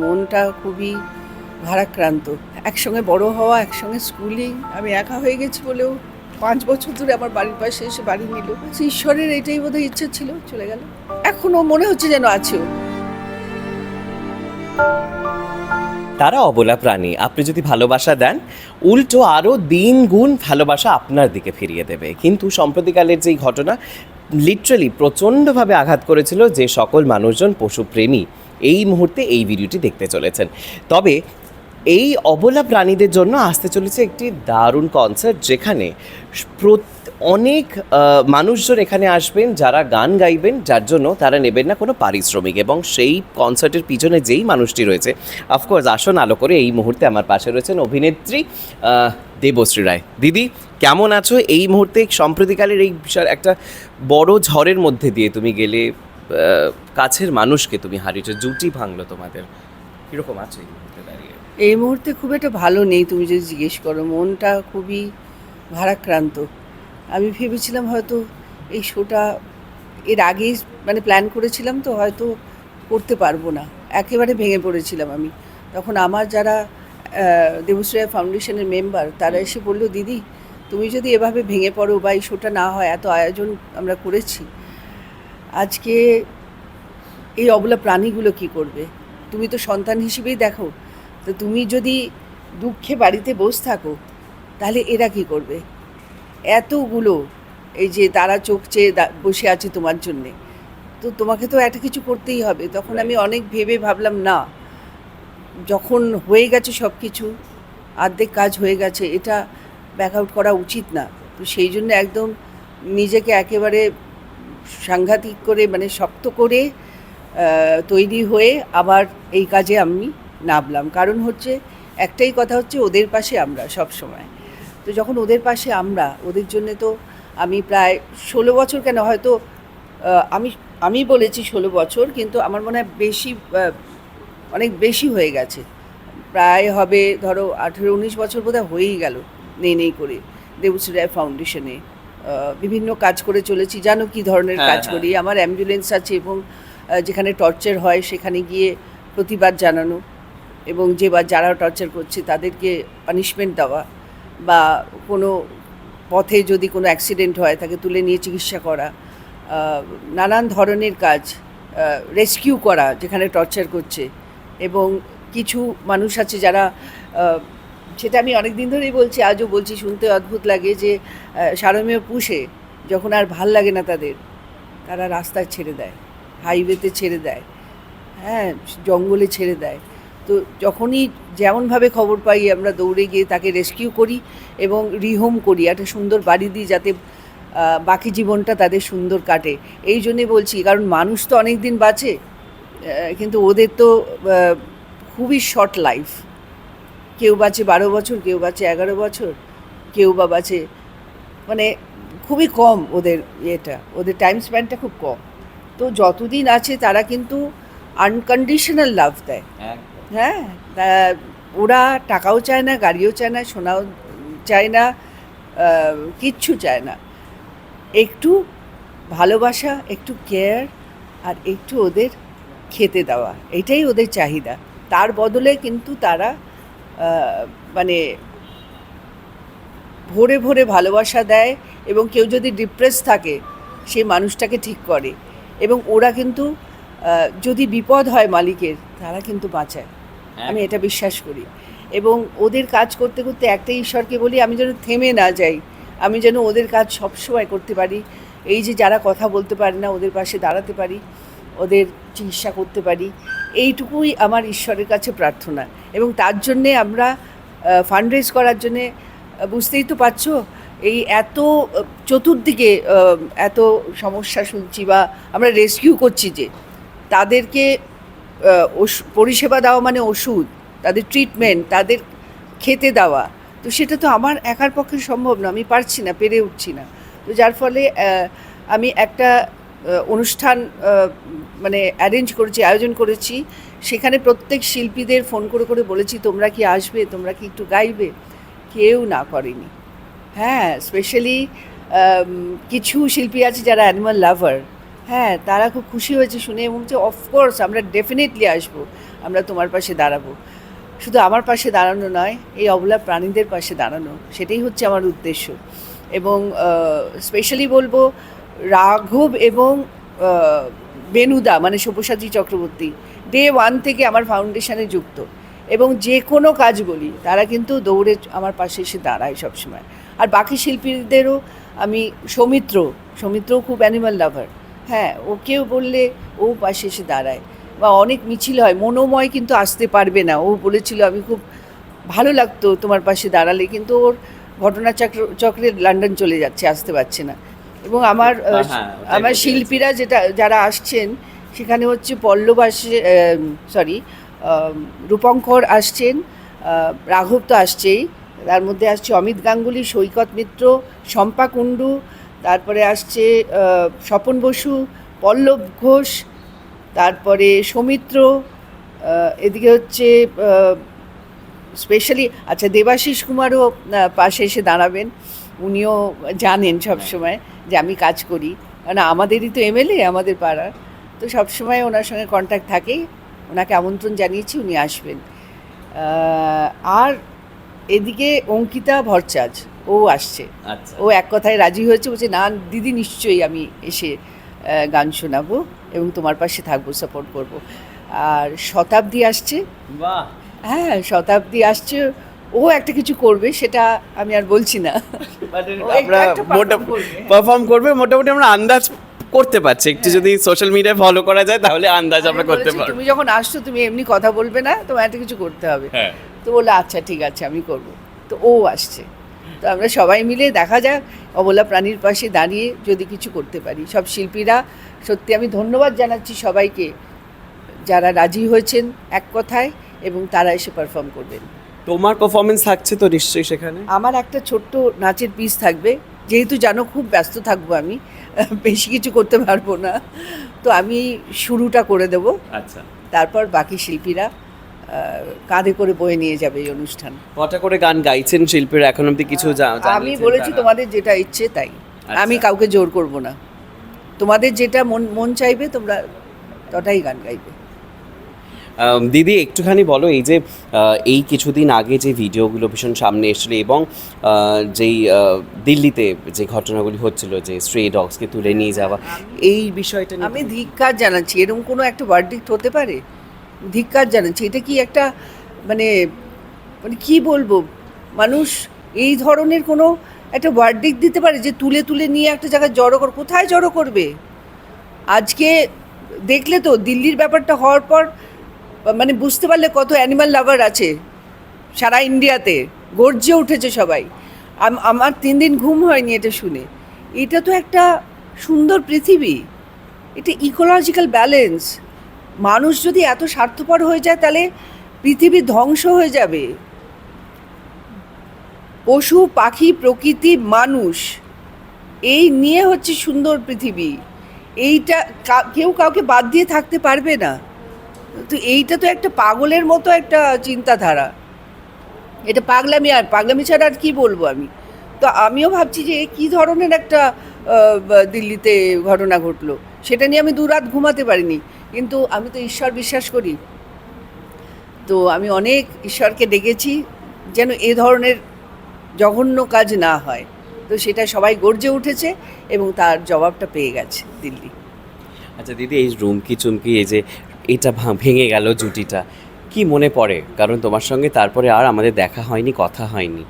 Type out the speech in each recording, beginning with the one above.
মনটা খুবই ভারাক্রান্ত। একসঙ্গে বড় হওয়া, একসঙ্গে স্কুলিং আমি একা হয়ে গেছি বলেও পাঁচ বছর ধরে আমার বাড়ির পাশে এসে বাড়ি নিল। ঈশ্বরের এটাই বোধহয় ইচ্ছে ছিল, চলে গেল। এখনও মনে হচ্ছে যেন আছে তারা অবলা প্রাণী, আপনি যদি ভালোবাসা দেন, উল্টো আরও দিন গুণ ভালোবাসা আপনার দিকে ফিরিয়ে দেবে। কিন্তু সম্প্রতিকালের যেই ঘটনা লিটারালি প্রচণ্ডভাবে আঘাত করেছিল যে সকল মানুষজন পশুপ্রেমী। এই মুহূর্তে এই ভিডিওটি দেখতে চলেছেন। তবে এই অবলা প্রাণীদের জন্য আসতে চলেছে একটি দারুণ কনসার্ট যেখানে অনেক মানুষজন এখানে আসবেন, যারা গান গাইবেন, যার জন্য তারা নেবেন না কোনো পারিশ্রমিক এবং সেই কনসার্টের পিছনে যেই মানুষটি রয়েছে অফকোর্স আসন আলো করে এই মুহূর্তে আমার পাশে রয়েছেন অভিনেত্রী দেবশ্রী রায়। দিদি, কেমন আছো? এই মুহূর্তে সম্প্রতিকালের এই বিশাল একটা বড় ঝড়ের মধ্যে দিয়ে তুমি গেলে কাছের মানুষকে তুমি হারিয়েছো, জুটি ভাঙলো তোমাদের। কীরকম আছো এই মুহূর্তে দাঁড়িয়ে? এই মুহূর্তে খুব একটা ভালো নেই, তুমি যদি জিজ্ঞেস করো, মনটা খুবই ভারাক্রান্ত। আমি ভেবেছিলাম হয়তো এই শোটা এর আগেই মানে প্ল্যান করেছিলাম তো, হয়তো করতে পারব না। একেবারে ভেঙে পড়েছিলাম আমি। তখন আমার যারা দেবশ্রেয়া ফাউন্ডেশনের মেম্বার তারা এসে বলল, দিদি, তুমি যদি এভাবে ভেঙে পড়ো বা এই শোটা না হয়, এত আয়োজন আমরা করেছি আজকে এই অবলা প্রাণীগুলো কি করবে? তুমি তো সন্তান হিসেবেই দেখো। তো তুমি যদি দুঃখে বাড়িতে বসে থাকো, তাহলে এরা কি করবে? এতগুলো এই যে তারা চোখ চেয়ে বসে আছে তোমার জন্যে। তো তোমাকে তো একটা কিছু করতেই হবে। তখন আমি অনেক ভেবে ভাবলাম, না, যখন হয়ে গেছে সব কিছু অর্ধেক কাজ হয়ে গেছে, এটা ব্যাক আউট করা উচিত না। তো সেই জন্য একদম নিজেকে একেবারে সাংঘাতিক করে মানে শক্ত করে তৈরি হয়ে আবার এই কাজে আমি নামলাম। কারণ হচ্ছে একটাই কথা হচ্ছে ওদের পাশে আমরা সব সময়। তো যখন ওদের পাশে আমরা, ওদের জন্য তো আমি প্রায় ষোলো বছর কেন, হয়তো আমি আমি বলেছি ষোলো বছর, কিন্তু আমার মনে হয় বেশি অনেক বেশি হয়ে গেছে। প্রায় হবে, ধরো, আঠেরো, উনিশ বছর বোধহয় হয়েই গেল, নেই নেই করে দেবশ্রী রায় ফাউন্ডেশনে বিভিন্ন কাজ করে চলেছি জানো কি ধরনের হ্যাঁ, কাজ হ্যাঁ। করি আমার অ্যাম্বুলেন্স আছে এবং যেখানে টর্চার হয় সেখানে গিয়ে প্রতিবাদ জানানো এবং যে বা যারা টর্চার করছে তাদেরকে পানিশমেন্ট দেওয়া বা কোনো পথে যদি কোনো অ্যাক্সিডেন্ট হয় তাকে তুলে নিয়ে চিকিৎসা করা নানান ধরনের কাজ রেস্কিউ করা যেখানে টর্চার করছে এবং কিছু মানুষ আছে যারা সেটা আমি অনেক দিন ধরেই বলছি, আজও বলছি, শুনতে অদ্ভুত লাগে যে সারমেয় পুষে যখন আর ভালো লাগে না তাদের, তারা রাস্তায় ছেড়ে দেয়, হাইওয়েতে ছেড়ে দেয় হ্যাঁ জঙ্গলে ছেড়ে দেয়। তো যখনই যেমনভাবে খবর পাই, আমরা দৌড়ে গিয়ে তাকে রেস্কিউ করি এবং রিহোম করি, একটা সুন্দর বাড়ি দিই যাতে বাকি জীবনটা তাদের সুন্দর কাটে। এই জন্যে বলছি, কারণ মানুষ তো অনেক দিন বাঁচে কিন্তু ওদের তো খুবই শর্ট লাইফ কেউ বাঁচে বারো বছর কেউ বাঁচে এগারো বছর কেউ বা বাঁচে মানে খুবই কম ওদের ইয়েটা ওদের টাইম স্প্যানটা খুব কম। তো যতদিন আছে তারা কিন্তু আনকন্ডিশনাল লাভ দেয়। হ্যাঁ ওরা টাকাও চায় না গাড়িও চায় না সোনাও চায় না কিচ্ছু চায় না। একটু ভালোবাসা একটু কেয়ার আর একটু ওদের খেতে দেওয়া এটাই ওদের চাহিদা। তার বদলে কিন্তু তারা মানে ভোরে ভোরে ভালোবাসা দেয় এবং কেউ যদি ডিপ্রেস থাকে সেই মানুষটাকে ঠিক করে। এবং ওরা কিন্তু যদি বিপদ হয় মালিকের তারা কিন্তু বাঁচায়। আমি এটা বিশ্বাস করি। এবং ওদের কাজ করতে করতে একটাই ঈশ্বরকে বলি আমি যেন থেমে না যাই আমি যেন ওদের কাজ সবসময় করতে পারি। এই যে যারা কথা বলতে পারে না ওদের পাশে দাঁড়াতে পারি ওদের চিকিৎসা করতে পারি। এইটুকুই আমার ঈশ্বরের কাছে প্রার্থনা। এবং তার জন্যে আমরা ফান্ড রেজ করার জন্যে বুঝতেই তো পারছ, এই এত চতুর্দিকে এত সমস্যা শুনছি বা আমরা রেস্কিউ করছি যে তাদেরকে পরিষেবা দেওয়া মানে ওষুধ, তাদের ট্রিটমেন্ট তাদের খেতে দেওয়া। তো সেটা তো আমার একার পক্ষে সম্ভব না, আমি পারছি না, পেরে উঠছি না। তো যার ফলে আমি একটা অনুষ্ঠান মানে অ্যারেঞ্জ করেছি, আয়োজন করেছি। সেখানে প্রত্যেক শিল্পীদের ফোন করে করে বলেছি, তোমরা কি আসবে? তোমরা কি একটু গাইবে? কেউ না করেনি। হ্যাঁ স্পেশালি কিছু শিল্পী আছে যারা অ্যানিমাল লাভার হ্যাঁ তারা খুব খুশি হয়েছে শুনে এবং যে অফকোর্স আমরা ডেফিনেটলি আসব। আমরা তোমার পাশে দাঁড়াবো। শুধু আমার পাশে দাঁড়ানো নয়, এই অবলা প্রাণীদের পাশে দাঁড়ানো। সেটাই হচ্ছে আমার উদ্দেশ্য। এবং স্পেশালি বলব রাঘব এবং বেনুদা মানে সব্যসাচী চক্রবর্তী, ডে ওয়ান থেকে আমার ফাউন্ডেশনে যুক্ত। এবং যে কোনো কাজ বলি, তারা কিন্তু দৌড়ে আমার পাশে এসে দাঁড়ায় সবসময়। আর বাকি শিল্পীদেরও আমি সৌমিত্র, সৌমিত্রও খুব অ্যানিমাল লাভার হ্যাঁ ওকেও বললে ও পাশে এসে দাঁড়ায়। বা অনেক মিছিল হয়, মনোময় কিন্তু আসতে পারবে না। ও বলেছিল, আমি খুব ভালো লাগতো তোমার পাশে দাঁড়ালে, কিন্তু ওর ঘটনা চক্র চক্রে লন্ডন চলে যাচ্ছে, আসতে পারছে না। এবং আমার হ্যাঁ, আমার শিল্পীরা যেটা যারা আসছেন সেখানে হচ্ছে পল্লব আসছে সরি রূপঙ্কর আসছেন রাঘব তো আসছেই তার মধ্যে আসছে অমিত গাঙ্গুলি সৈকত মিত্র শম্পা কুণ্ডু তারপরে আসছে স্বপন বসু পল্লব ঘোষ তারপরে সৌমিত্র এদিকে হচ্ছে স্পেশালি আচ্ছা দেবাশিস কুমারও পাশে এসে দাঁড়াবেন। উনিও জানেন সব সময় যে আমি কাজ করি। কারণ আমাদেরই তো এমএলএ আমাদের পাড়ার। তো সবসময় ওনার সঙ্গে কন্ট্যাক্ট থাকেই। ওনাকে আমন্ত্রণ জানিয়েছি উনি আসবেন। আর এদিকে অঙ্কিতা ভরচাজ ও আসছে। আচ্ছা। ও এক কথায় রাজি হয়েছে বলছে না দিদি নিশ্চয়ই আমি এসে গান শোনাবো এবং তোমার পাশে থাকব সাপোর্ট করব। আর শতাব্দী আসছে। বাহ! হ্যাঁ শতাব্দী আসছে। ও একটা কিছু করবে সেটা আমি আর বলছি না। আমরা। পারফর্ম করবে। মোটামুটি আমরা আন্দাজ করতে পারছি। একটু যদি সোশ্যাল মিডিয়ায় ফলো করা যায় তাহলে আন্দাজ আমরা করতে পারব। তুমি যখন আসছো তুমি এমনি কথা বলবে না তোমার একটা কিছু করতে হবে। হ্যাঁ। তো বলল আচ্ছা ঠিক আছে আমি করব। তো ও আসছে। তো আমরা সবাই মিলে দেখা যাক অবলা প্রাণীর পাশে দাঁড়িয়ে যদি কিছু করতে পারি। সব শিল্পীরা সত্যি আমি ধন্যবাদ জানাচ্ছি সবাইকে যারা রাজি হয়েছেন এক কথায় এবং তারা এসে পারফর্ম করবেন। তোমার পারফরমেন্স থাকছে তো নিশ্চয়ই সেখানে? আমার একটা ছোট্ট নাচের পিস থাকবে। যেহেতু জানো খুব ব্যস্ত থাকব আমি বেশি কিছু করতে পারব না। তো আমি শুরুটা করে দেব। আচ্ছা। তারপর বাকি শিল্পীরা কাঁধে করে বয়ে নিয়ে যাবে এই অনুষ্ঠান। কটা করে গান গাইছেন শিল্পীরা? এখন অব্দি কিছু আমি বলেছি তোমাদের যেটা ইচ্ছে তাই। আচ্ছা। আমি কাউকে জোর করব না। তোমাদের যেটা মন মন চাইবে তোমরা তটাই গান গাইবে। দিদি, একটুখানি বলো, এই যে এই কিছুদিন আগে যে ভিডিওগুলো ভীষণ সামনে এসেছিল এবং যেই দিল্লিতে যে ঘটনাগুলি হচ্ছিল, যে স্ট্রে ডগসকে তুলে নিয়ে যাওয়া, এই বিষয়টা আমি ধিক্কার জানাচ্ছি, এরকম কোনো একটা ভার্ডিক্ট হতে পারে? ধিক্কার জানাচ্ছি, এটা কি একটা মানে মানে কি বলব? মানুষ এই ধরনের কোনো একটা ভার্ডিক্ট দিতে পারে যে তুলে তুলে নিয়ে একটা জায়গায় জড়ো কর, কোথায় জড়ো করবে? আজকে দেখলে তো দিল্লির ব্যাপারটা হওয়ার পর মানে বুঝতে পারলে কত অ্যানিমাল লাভার আছে সারা ইন্ডিয়াতে। গর্জে উঠেছে সবাই। আমার তিন দিন ঘুম হয়নি এটা শুনে। এটা তো একটা সুন্দর পৃথিবী। এটা ইকোলজিক্যাল ব্যালেন্স মানুষ যদি এত স্বার্থপর হয়ে যায়, তাহলে পৃথিবী ধ্বংস হয়ে যাবে। পশু, পাখি, প্রকৃতি, মানুষ, এই নিয়ে হচ্ছে সুন্দর পৃথিবী। এইটা কেউ কাউকে বাদ দিয়ে থাকতে পারবে না। তো এইটা তো একটা পাগলের মতো একটা চিন্তাধারা। এটা পাগলামি আর, পাগলামি ছাড়া আর কি বলব আমি? তো আমিও ভাবছি যে কী ধরনের একটা দিল্লিতে ঘটনা ঘটলো? সেটা নিয়ে আমি দু রাত ঘুমাতে পারিনি। কিন্তু আমি তো ঈশ্বর বিশ্বাস করি। তো আমি অনেক ঈশ্বরকে ডেকেছি যেন এ ধরনের জঘন্য কাজ না হয়। তো সেটা সবাই গর্জে উঠেছে এবং তার জবাবটা পেয়ে গেছে দিল্লি। আচ্ছা দিদি, এই রুমকি চুমকি এই যে এটা ভেঙে গেল জুটিটা। কি মনে পড়ে? কারণ তোমার সঙ্গে তারপরে আর আমাদের দেখা হয়নি কথা হয়নি।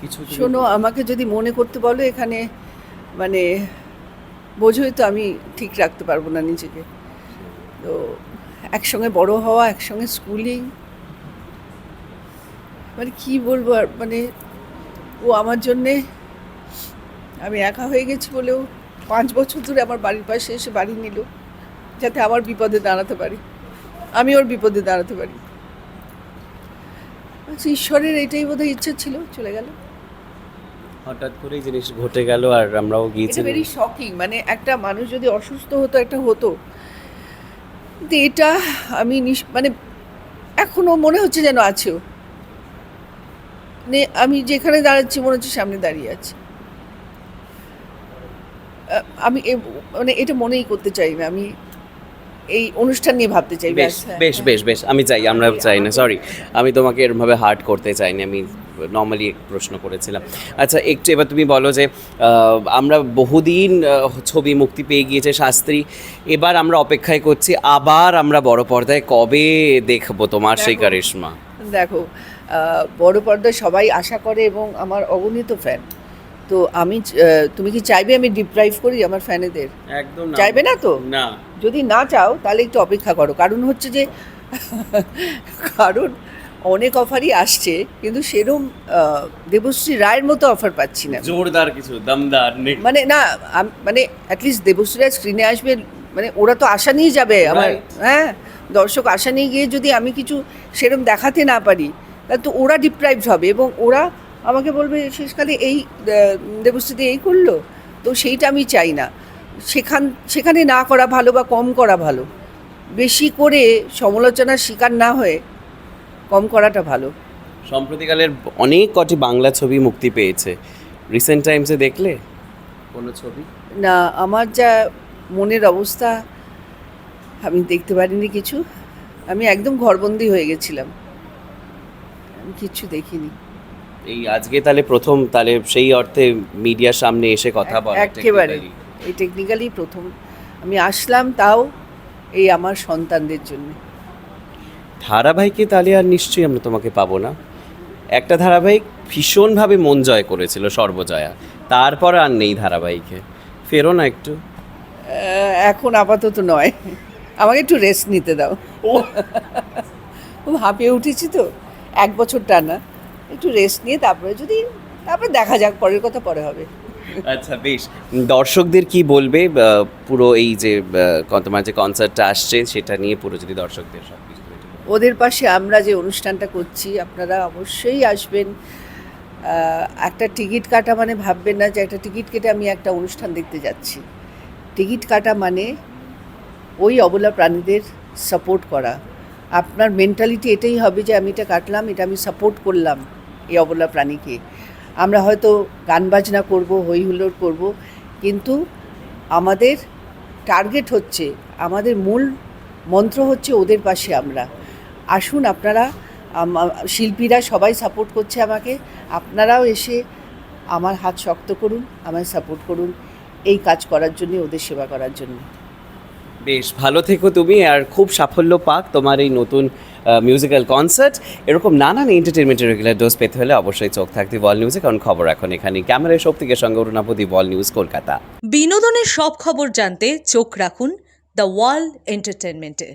কিছু শোনো আমাকে যদি মনে করতে বলো এখানে মানে বোঝোই তো আমি ঠিক রাখতে পারব না নিজেকে। তো একসঙ্গে বড় হওয়া একসঙ্গে স্কুলিং মানে কি বলব আর মানে ও আমার জন্যে আমি একা হয়ে গেছি বলেও পাঁচ বছর ধরে আমার বাড়ির পাশে এসে বাড়ি নিল যাতে আমার বিপদে দাঁড়াতে পারি। আমি ওর বিপদে দাঁড়াতে পারি। আচ্ছা, ঈশ্বরের এটাই বোধহয় ইচ্ছা ছিল চলে গেল। হঠাৎ করে এই জিনিস ঘটে গেল আর আমরাও এটা গিয়েছি ভেরি শকিং মানে একটা মানুষ যদি অসুস্থ হতো একটা হতো। কিন্তু এটা আমি মানে এখনও মনে হচ্ছে যেন আছেও। মানে আমি যেখানে দাঁড়াচ্ছি মনে হচ্ছে সামনে দাঁড়িয়ে আছে। আমি মানে এটা মনেই করতে চাই না আমি এই অনুষ্ঠান নিয়ে ভাবতে চাই বেশ হ্যাঁ, বেশ। বেশ বেশ। আমি চাই আমরা চাই না সরি আমি তোমাকে এরমভাবে হার্ট করতে চাইনি আমি নর্মালি প্রশ্ন করেছিলাম। আচ্ছা একটু এবার তুমি বলো যে আমরা বহুদিন ছবি মুক্তি পেয়ে গিয়েছে শাস্ত্রী। এবার আমরা অপেক্ষায় করছি আবার আমরা বড় পর্দায় কবে দেখব তোমার সেই কারিশমা? দেখো বড় পর্দায় সবাই আশা করে এবং আমার অগণিত ফ্যান তো আমি তুমি কি চাইবে আমি ডিপ্রাইভ করি আমার ফ্যানেদের? একদম চাইবে না তো? না। যদি না চাও তাহলে একটু অপেক্ষা করো। কারণ হচ্ছে যে কারণ অনেক অফারই আসছে কিন্তু সেরম দেবশ্রী রায়ের মতো অফার পাচ্ছি না জোরদার কিছু দমদার মানে না মানে অ্যাটলিস্ট দেবশ্রী রায় স্ক্রিনে আসবে মানে ওরা তো আশা নিয়ে যাবে আমার। হ্যাঁ? দর্শক আশা নিয়ে গিয়ে যদি আমি কিছু সেরম দেখাতে না পারি তাহলে তো ওরা ডিপ্রাইভড হবে এবং ওরা আমাকে বলবে শেষকালে এই দেবস্থিতি এই করল? তো সেইটা আমি চাই না। সেখান সেখানে না করা ভালো বা কম করা ভালো। বেশি করে সমালোচনার শিকার না হয়ে কম করাটা ভালো। সম্প্রতিকালের অনেক কটি বাংলা ছবি মুক্তি পেয়েছে। রিসেন্ট টাইমসে দেখলে? কোনো ছবি? না আমার যা মনের অবস্থা আমি দেখতে পারিনি কিছু। আমি একদম ঘরবন্দি হয়ে গেছিলাম। আমি কিচ্ছু দেখিনি। এই আজকে তাহলে প্রথম তাহলে সেই অর্থে মিডিয়ার সামনে এসে কথা বলা একেবারে। এই টেকনিক্যালি প্রথম। আমি আসলাম তাও এই আমার সন্তানদের জন্য। ধারাবাহিকে তাহলে আর নিশ্চয়ই আমরা তোমাকে পাবো না। একটা ধারাবাহিক ভীষণভাবে মন জয় করেছিল সর্বজয়া। তারপর আর নেই ধারাবাহিকে। ফেরো না একটু। এখন আপাতত নয়। আমাকে একটু রেস্ট নিতে দাও। খুব হাঁপিয়ে উঠেছি তো। এক বছর টানা। একটু রেস্ট নিয়ে তারপরে যদি তারপরে দেখা যাক পরের কথা পরে হবে। আচ্ছা বেশ। দর্শকদের কি বলবে পুরো এই যে তোমার যে কনসার্টটা আসছে সেটা নিয়ে পুরো যদি দর্শকদের সব কিছু ওদের পাশে আমরা যে অনুষ্ঠানটা করছি আপনারা অবশ্যই আসবেন। একটা টিকিট কাটা মানে ভাববেন না যে একটা টিকিট কেটে আমি একটা অনুষ্ঠান দেখতে যাচ্ছি। টিকিট কাটা মানে ওই অবলা প্রাণীদের সাপোর্ট করা। আপনার মেন্টালিটি এটাই হবে যে আমি এটা কাটলাম এটা আমি সাপোর্ট করলাম। এই অবলা প্রাণীকে। আমরা হয়তো গান বাজনা করব, হই হুল্লোড় করব, কিন্তু আমাদের টার্গেট হচ্ছে, আমাদের মূল মন্ত্র হচ্ছে ওদের পাশে আমরা। আসুন আপনারা শিল্পীরা সবাই সাপোর্ট করছে আমাকে, আপনারাও এসে আমার হাত শক্ত করুন, আমায় সাপোর্ট করুন, এই কাজ করার জন্য, ওদের সেবা করার জন্য। বেশ, ভালো থেকো তুমি, আর খুব সাফল্য পাক তোমার এই নতুন মিউজিক্যাল কনসার্ট এরকম নানান এন্টারটেনমেন্টের রেগুলার ডোজ পেতে হলে অবশ্যই চোখ থাকতে বল নিউজে কারণ খবর এখন এখানে ক্যামেরায় শক্তিকে সঙ্গে অরুণাপতি বল নিউজ কলকাতা। বিনোদনের সব খবর জানতে চোখ রাখুন দ্য ওয়ার্ল্ড এন্টারটেনমেন্টে